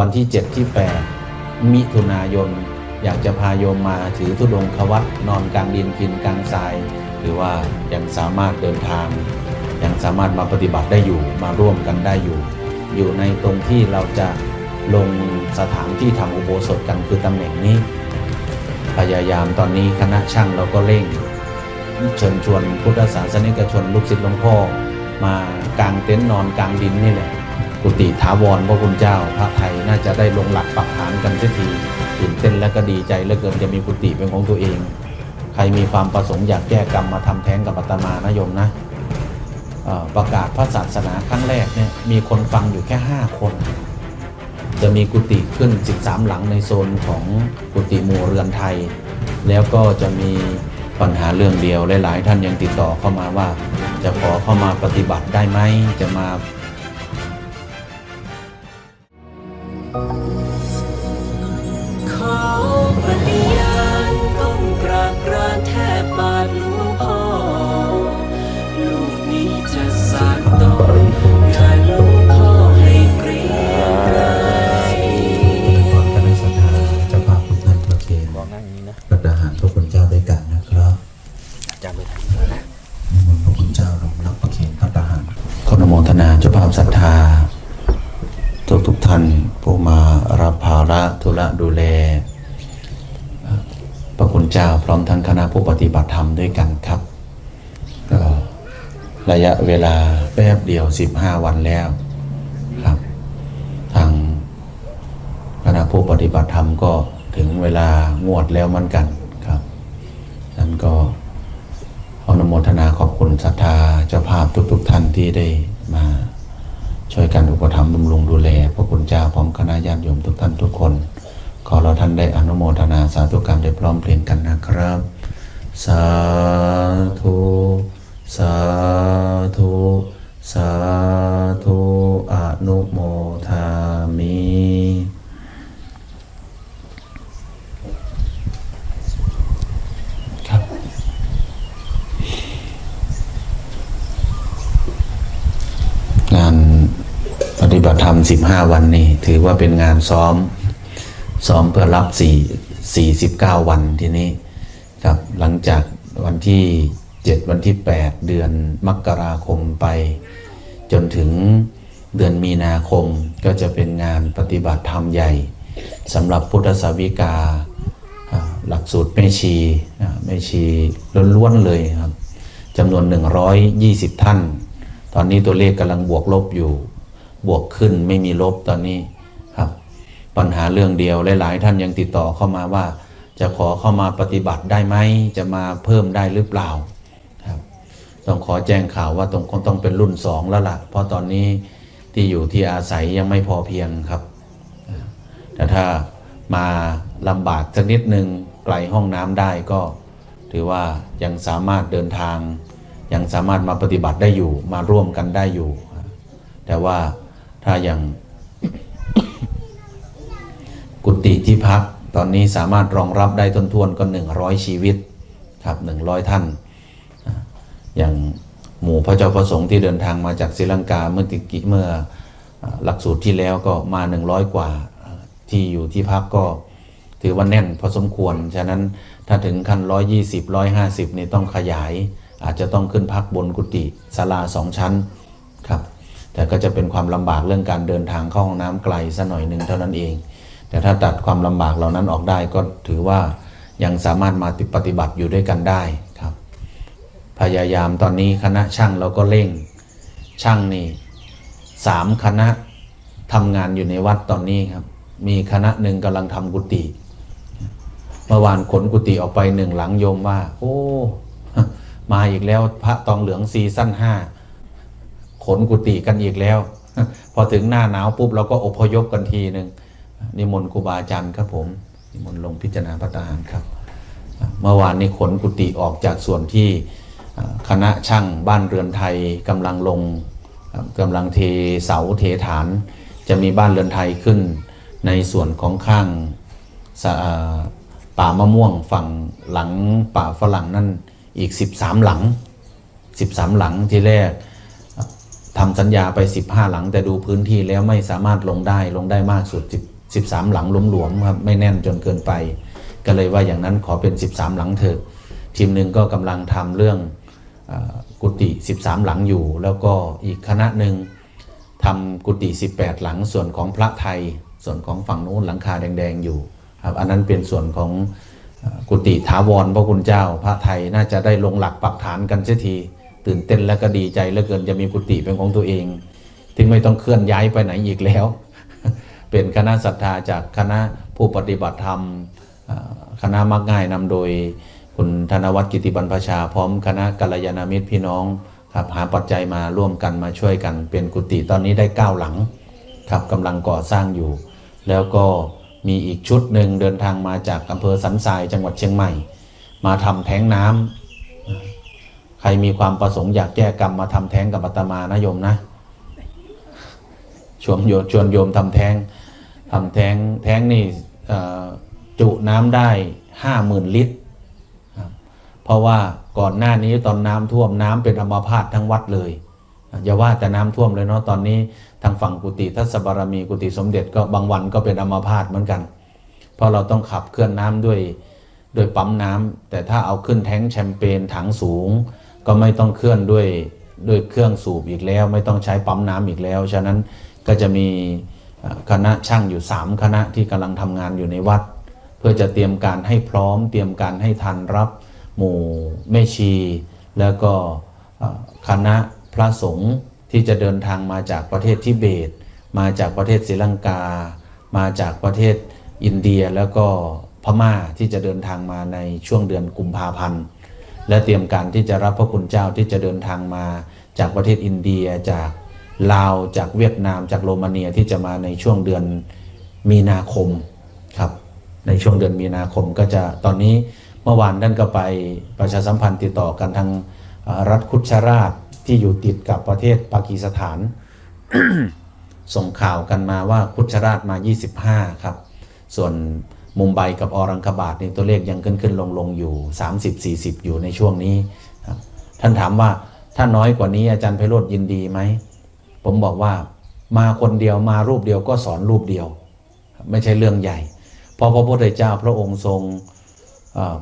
วันที่ 7 ที่ 8 มิถุนายน อยากจะพาโยมมาถือธุดงควัตนอนกลางดินกินกลางทราย หรือว่ายังสามารถเดินทาง ยังสามารถมาปฏิบัติได้อยู่มาร่วมกันได้อยู่ อยู่ในตรงที่เราจะลงสถานที่ทำอุโบสถกันคือตำแหน่งนี้ พยายามตอนนี้คณะช่างเราก็เร่ง เชิญชวนพุทธศาสนิกชนลูกศิษย์หลวงพ่อมากางเต็นท์นอนกลางดินนี่แหละ กุฏิถาวรพระคุณเจ้า พระไทยน่าจะได้ลงหลักปักฐานกันสักทีตื่นเต้นและก็ดีใจเหลือเกินจะมีกุฏิเป็นของตัวเอง ใครมีความประสงค์อยากแก้กรรมมาทำแท้งกับอาตมานะโยมนะประกาศพระศาสนาครั้งแรกเนี่ยมีคนฟังอยู่แค่ 5 คน จะมีกุฏิขึ้น 13 หลังในโซนของกุฏิหมู่เรือนไทย แล้วก็จะมีปัญหาเรื่องเดียวหลาย ๆ ท่านยังติดต่อเข้ามาว่า จะขอเข้ามาปฏิบัติได้ไหมจะมา ท่านผู้มารับภาระธุระดูแลพระคุณเจ้าพร้อมทั้งคณะผู้ปฏิบัติธรรมด้วยกันครับก็ระยะเวลาแป๊บเดียว 15 วันแล้วครับ ทางคณะผู้ปฏิบัติธรรมก็ถึงเวลางวดแล้วมือนกันครับนั้นก็ออนุโมทนาขอบคุณศรัทธาเจ้าภาพทุกๆท่านที่ได้มา ช่วยกันอุปถัมภ์บำรุงดูแลพระคุณเจ้าพร้อมคณะญาติโยมทุกท่านทุกคน ขอเราท่านได้อนุโมทนาสาธุการได้พร้อมเพรียงกันนะครับ สาธุ สาธุ สาธุอนุโมทามิ ครับ งานป ฏิบัติธรรม15วันนี้ถือว่าเป็นงานซ้อม ซ้อมเพื่อรับ4 49วันทีนี้ครับหลังจากวันที่7วันที่8เดือนมกราคมไป จนถึงเดือนมีนาคมก็จะเป็นงานปฏิบัติธรรมใหญ่สำหรับพุทธสาวิกาหลักสูตรแม่ชีแม่ชีล้วนๆเลยครับจำนวน 120 ท่าน ตอนนี้ตัวเลขกำลังบวกลบอยู่ บวกขึ้นไม่มีลบตอนนี้ครับ ปัญหาเรื่องเดียวหลาย ๆ ท่านยังติดต่อเข้ามาว่า จะขอเข้ามาปฏิบัติได้ไหมจะมาเพิ่มได้หรือเปล่าครับต้องขอแจ้งข่าวว่าต้องคงต้องเป็นรุ่นสองแล้วล่ะ เพราะตอนนี้ที่อยู่ที่อาศัยยังไม่พอเพียงครับ แต่ถ้ามาลำบากสักนิดหนึ่งไกลห้องน้ำได้ก็ ถือว่ายังสามารถเดินทาง ยังสามารถมาปฏิบัติได้อยู่มาร่วมกันได้อยู่ แต่ว่า ถ้ายังกุฏิที่พักตอนนี้สามารถรองรับได้ทนทวนๆก็ 100 ชีวิตครับ100 ท่าน อย่างหมู่พระเจ้าประสงค์ที่เดินทางมาจากศรีลังกาเมื่อติกิเมื่อหลักสูตรที่แล้วก็มา 100 กว่าที่อยู่ที่พักก็ถือว่าแน่นพอสมควร ฉะนั้นถ้าถึงขั้น 120 150 นี่ต้องขยาย อาจจะต้องขึ้นพักบนกุฏิศาลาสองชั้นครับ แต่ก็จะเป็นความลำบากเรื่องการเดินทางเข้าห้องน้ำไกลสัหน่อยหนึ่งเท่านั้นเอง แต่ถ้าตัดความลำบากเหล่านั้นออกได้ก็ถือว่ายังสามารถมาปฏิบัติอยู่ด้วยกันได้ครับ พยายามตอนนี้คณะช่างเราก็เร่งช่างนี่สามคณะทำงานอยู่ในวัดตอนนี้ครับ มีคณะหนึ่งกำลังทำกุฏิเมื่อวานขนกุฏิออกไปหนึ่งหลังโยมว่า โอ้ มาอีกแล้วพระตองเหลืองซีซั่นห้า ขนกุฏิกันอีกแล้ว พอถึงหน้าหนาวปุ๊บเราก็อพยพกันทีหนึ่งนิมนต์ครูบาอาจารย์ครับผมนิมนต์ลงพิจารณาพระทหารครับ เมื่อวานนี้ขนกุฏิออกจากส่วนที่คณะช่างบ้านเรือนไทยกำลังลงอ่ากำลังเทเสาเทฐาน จะมีบ้านเรือนไทยขึ้น ในส่วนของข้างป่ามะม่วงฝั่งหลังป่าฝรั่งนั่นอีก 13 หลัง 13 หลังที่แรก ทำสัญญาไป 15 หลัง แต่ดูพื้นที่แล้วไม่สามารถลงได้ลงได้มากสุด 13 หลังหลวมๆครับไม่แน่นจนเกินไป ก็เลยว่าอย่างนั้นขอเป็น 13 หลังเถอะทีมหนึ่งก็กำลังทำเรื่องอกุฏิ13 หลังอยู่ แล้วก็อีกคณะหนึ่งทำกุฏิ18 หลังส่วนของพระไทย ส่วนของฝั่งนู้นหลังคาแดงๆอยู่ครับอันนั้นเป็นส่วนของกุฏิถาวรพระคุณเจ้า พระไทยน่าจะได้ลงหลักปักฐานกันเสียที ตื่นเต้นและก็ดีใจเหลือเกินจะมีกุฏิเป็นของตัวเองที่ไม่ต้องเคลื่อนย้ายไปไหนอีกแล้ว เป็นคณะศรัทธาจากคณะผู้ปฏิบัติธรรมคณะมักง่ายนำโดยคุณธนวัฒน์กิติบรรพชา พร้อมคณะกัลยาณมิตรพี่น้องครับหาปัจจัยมาร่วมกันมาช่วยกัน เป็นกุฏิตอนนี้ได้เก้าหลังครับกำลังก่อสร้างอยู่ แล้วก็มีอีกชุดหนึ่งเดินทางมาจากอำเภอสันทรายจังหวัดเชียงใหม่ มาทำแท้งน้ำ ใครมีความประสงค์อยากแก้กรรมมาทำแท้งกับอาตมานะโยมนะชวนโยมชวนโยมทำแท้งทำแท้งแท้งนี่จุน้ำได้ห้าหมื่นลิตร เพราะว่าก่อนหน้านี้ตอนน้ำท่วมน้ำเป็นอัมพาตทั้งวัดเลยอย่าว่าแต่น้ำท่วมเลยเนาะตอนนี้ทางฝั่งกุฏิทัศบารมีกุฏิสมเด็จก็บางวันก็เป็นอัมพาตเหมือนกัน เพราะเราต้องขับเคลื่อนน้ำด้วยด้วยปั๊มน้ำแต่ถ้าเอาขึ้นแท้งแชมเปญถังสูง ก็ไม่ต้องเคลื่อนด้วยด้วยเครื่องสูบอีกแล้ว ไม่ต้องใช้ปั๊มน้ำอีกแล้ว ฉะนั้นก็จะมีคณะช่างอยู่ 3 คณะที่กำลังทำงานอยู่ในวัด เพื่อจะเตรียมการให้พร้อม เตรียมการให้ทันรับหมู่แม่ชี แล้วก็คณะพระสงฆ์ที่จะเดินทางมาจากประเทศทิเบต มาจากประเทศศรีลังกา มาจากประเทศอินเดียแล้วก็พม่าที่จะเดินทางมาในช่วงเดือนกุมภาพันธ์ และเตรียมการที่จะรับพระคุณเจ้าที่จะเดินทางมา จากประเทศอินเดียจากลาวจากเวียดนามจากโรมาเนียที่จะมาในช่วงเดือนมีนาคมครับ ในช่วงเดือนมีนาคมก็จะตอนนี้เมื่อวานท่านก็ไปประชาสัมพันธ์ติดต่อกันทางรัฐคุชราชที่อยู่ติดกับประเทศปากีสถาน ส่งข่าวกันมาว่าคุชราชมา 25 ครับ ส่วน มุมไบกับออรังคาบาดนี่ยตัวเลขยังขึ้นขึ้นลงลงอยู่ 30 40 อยู่ในช่วงนี้ครับท่านถามว่าถ้าน้อยกว่านี้อาจารย์ไพโรธยินดีไหม ผมบอกว่ามาคนเดียวมารูปเดียวก็สอนรูปเดียว ไม่ใช่เรื่องใหญ่พราะพระพุทธเจ้าพระองค์ทรง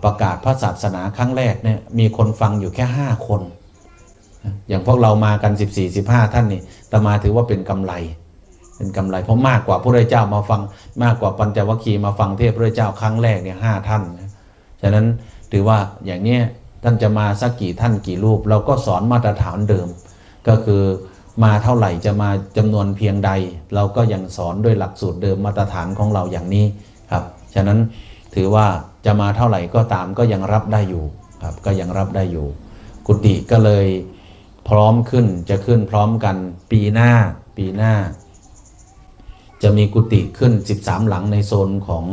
ประกาศพระศาสนาครั้งแรกเนี่ยมีคนฟังอยู่แค่ 5 คน อย่างพวกเรามากัน 14 15 ท่านนี่แตมาถือว่าเป็นกำไร เป็นกำไรเพราะมากกว่าพระเจ้ามาฟังมากกว่าปัญจวัคคีย์มาฟังเทศพระเจ้าครั้งแรกเนี่ยห้าท่านนะฉะนั้นถือว่าอย่างเนี้ยท่านจะมาสักกี่ท่านกี่รูป เราก็สอนมาตรฐานเดิม ก็คือมาเท่าไหร่จะมาจำนวนเพียงใด เราก็ยังสอนด้วยหลักสูตรเดิมมาตรฐานของเราอย่างนี้ครับฉะนั้นถือว่าจะมาเท่าไหร่ก็ตามก็ยังรับได้อยู่ครับก็ยังรับได้อยู่ กุฏิก็เลยพร้อมขึ้นจะขึ้นพร้อมกันปีหน้าปีหน้า จะมีกุฏิขึ้น 13 หลังในโซนของ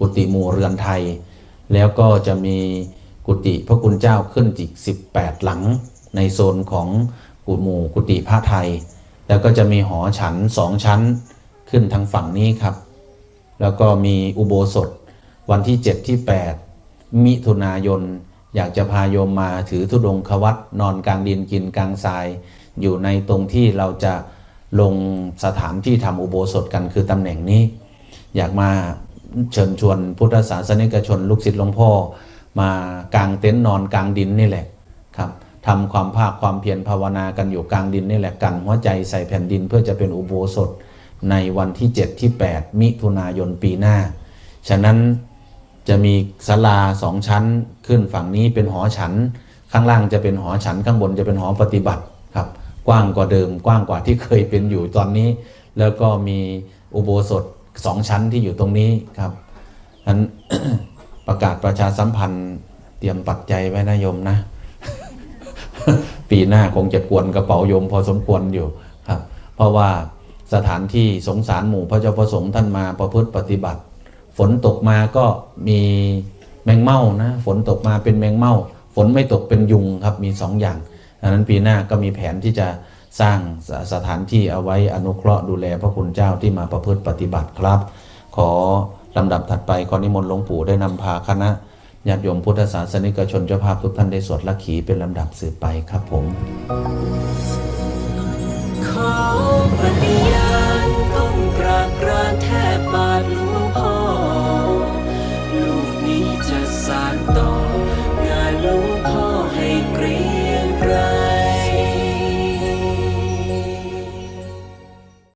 กุฏิหมู่เรือนไทย แล้วก็จะมีกุฏิพระคุณเจ้าขึ้นอีก 18 หลังในโซนของกุฏิหมู่กุฏิพระไทย แล้วก็จะมีหอฉันสองชั้นขึ้นทางฝั่งนี้ครับ แล้วก็มีอุโบสถวันที่ 7 ที่ 8 มิถุนายน อยากจะพาโยมมาถือธุดงควัตนอนกลางดินกินกลางทราย อยู่ในตรงที่เราจะ ลงสถานที่ทำอุโบสถกันคือตำแหน่งนี้ อยากมาเชิญชวนพุทธศาสนิกชน ลูกศิษย์หลวงพ่อ มากางเต็นท์นอนกลางดินนี่แหละครับทำความภาคความเพียรภาวนากันอยู่กลางดินนี่แหละกันหัวใจใส่แผ่นดินเพื่อจะเป็นอุโบสถในวันที่ 7 ที่ 8 มิถุนายนปีหน้า ฉะนั้นจะมีศาลาสองชั้นขึ้นฝั่งนี้เป็นหอฉัน ข้างล่างจะเป็นหอฉันข้างบนจะเป็นหอปฏิบัติ กว้างกว่าเดิม กว้างกว่าที่เคยเป็นอยู่ตอนนี้ แล้วก็มีอุโบสถสองชั้นที่อยู่ตรงนี้ครับนั้นประกาศประชาสัมพันธ์เตรียมปัจจัยไว้นะโยมนะ ปีหน้าคงจะกวนกระเป๋าโยมพอสมควรอยู่ครับ เพราะว่าสถานที่สงสารหมู่พระเจ้าประสงค์ท่านมาประพฤติปฏิบัติ ฝนตกมาก็มีแมงเม่านะ ฝนตกมาเป็นแมงเม่า ฝนไม่ตกเป็นยุงครับมีสองอย่าง ดังนั้นปีหน้าก็มีแผนที่จะสร้างสสถานที่เอาไว้อนุเคราะห์ดูแลพระคุณเจ้าที่มาประพฤติปฏิบัติครับ ขอลำดับถัดไปขอนิมนต์หลวงปู่ได้นำพาคณะญาติโยมพุทธศาสนิกชนเจ้าภาพทุกท่านได้สวดลักขีเป็นลำดับสืบไปครับผมขอปฏิญาณต้องกราบกรานแทบ